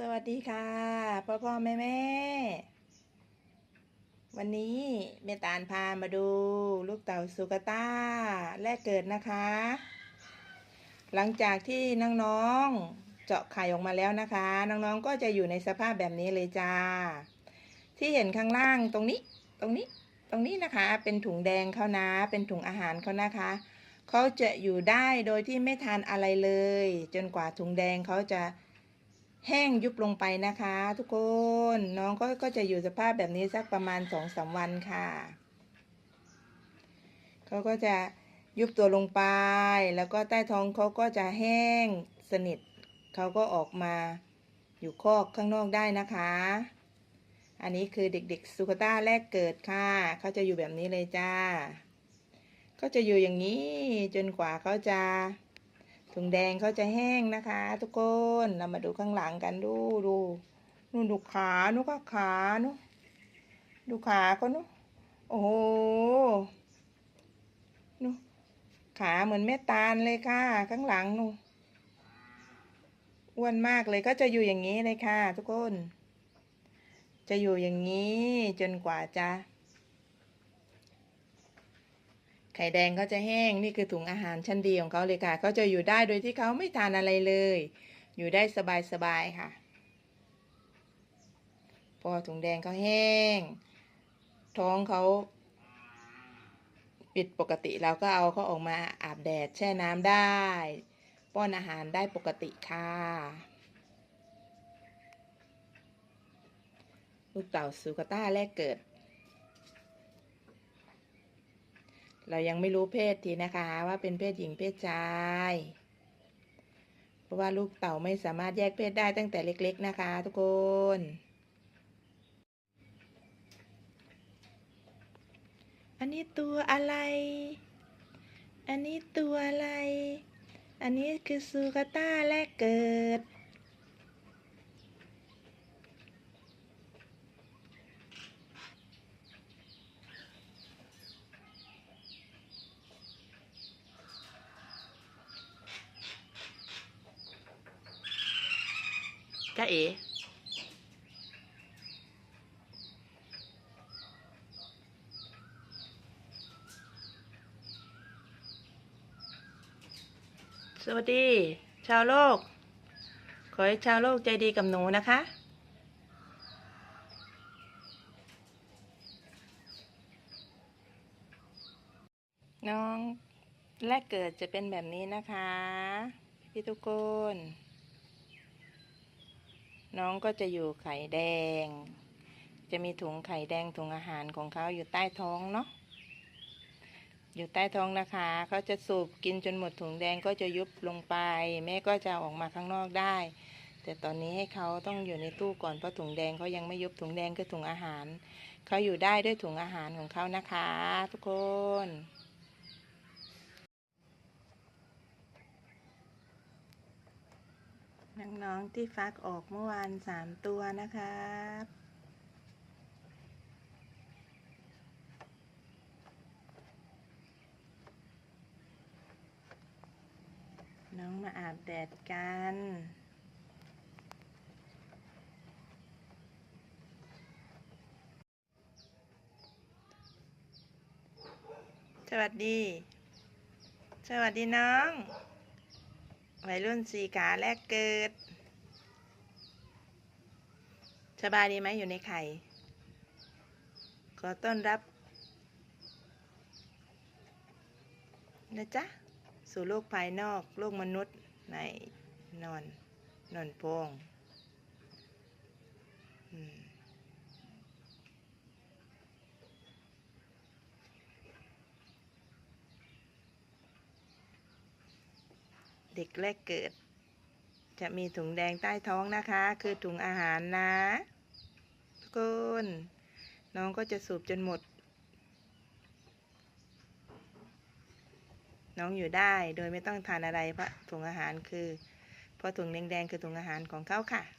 สวัสดีค่ะ พ่อพ่อแม่แม่วันนี้เมตาลพามาดูลูกเต่าสุกาต้าแรกเกิดนะคะ หลังจากที่น้องๆเจาะไข่ออกมาแล้วนะคะ น้องๆก็จะอยู่ในสภาพแบบนี้เลยจ้า ที่เห็นข้างล่างตรงนี้ ตรงนี้ ตรงนี้นะคะ เป็นถุงแดงเขานะ เป็นถุงอาหารเขานะคะเขาจะอยู่ได้โดยที่ไม่ทานอะไรเลย จนกว่าถุงแดงเขาจะ แห้งยุบลงไปนะคะ ทุกคนน้องก็ก็จะอยู่สภาพแบบนี้สักประมาณสองสาวันค่ะเขาก็จะยุบตัวลงไป แล้วก็ใต้ท้องเขาก็จะแห้งสนิทเขาก็ออกมาอยู่คอกข้างนอกได้นะคะ อันนี้คือเด็กๆสุกต้าแรกเกิดค่ะเขาจะอยู่แบบนี้เลยจ้าก็จะอยู่อย่างนี้จนกว่าเขาจะ ถุงแดงเขาจะแห้งนะคะ ทุกคนเรามาดูข้างหลังกันดูดูนู่นดูขานุก็ขานุดูขาเขานุโอ้โหนุขาเหมือนแม่ตาลเลยค่ะ ข้างหลังนูอ้วนมากเลยก็จะอยู่อย่างนี้เลยค่ะ ทุกคน จะอยู่อย่างนี้จนกว่าจะ ไข่แดงเขาจะแห้งนี่คือถุงอาหารชั้นดีของเขาเลยค่ะเขาจะอยู่ได้โดยที่เขาไม่ทานอะไรเลย อยู่ได้สบายๆค่ะ พอถุงแดงเขาแห้ง ท้องเขาปิดปกติเราก็เอาเขาออกมาอาบแดดแช่น้ำได้ ป้อนอาหารได้ปกติค่ะลูกเต่าซูกาต้าแรกเกิด เรายังไม่รู้เพศทีนะคะ ว่าเป็นเพศหญิงเพศชาย เพราะว่าลูกเต่าไม่สามารถแยกเพศได้ตั้งแต่เล็ก ๆ นะคะ ทุกคนอันนี้ตัวอะไร อันนี้ตัวอะไร อันนี้คือซูกาต้าแรกเกิด จ้าเอ๋สวัสดี ชาวโลก ขอให้ชาวโลกใจดีกับหนูนะคะ น้องแรกเกิดจะเป็นแบบนี้นะคะ พี่ทุกคน น้องก็จะอยู่ไข่แดง จะมีถุงไข่แดงถุงอาหารของเขาอยู่ใต้ท้องเนาะ อยู่ใต้ท้องนะคะ เขาจะสูบกินจนหมดถุงแดงก็จะยุบลงไป แม่ก็จะออกมาข้างนอกได้ แต่ตอนนี้ให้เขาต้องอยู่ในตู้ก่อนเพราะถุงแดงเขายังไม่ยุบถุงแดงคือถุงอาหาร เขาอยู่ได้ด้วยถุงอาหารของเขานะคะ ทุกคน น้องๆที่ฟักออกเมื่อวานสามตัวนะครับน้องมาอาบแดดกัน สวัสดี สวัสดีน้อง วัยรุ่นสีขาแรกเกิด สบายดีไหมอยู่ในไข่ ขอต้อนรับนะจ๊ะ สู่โลกภายนอก โลกมนุษย์ในนอน นอนโพงอืม เด็กแรกเกิด จะมีถุงแดงใต้ท้องนะคะ คือถุงอาหารนะ ทุกคนน้องก็จะสูบจนหมด น้องอยู่ได้โดยไม่ต้องทานอะไรเพราะถุงอาหารคือเพราะถุงแดงๆคือถุงอาหารของเขาค่ะ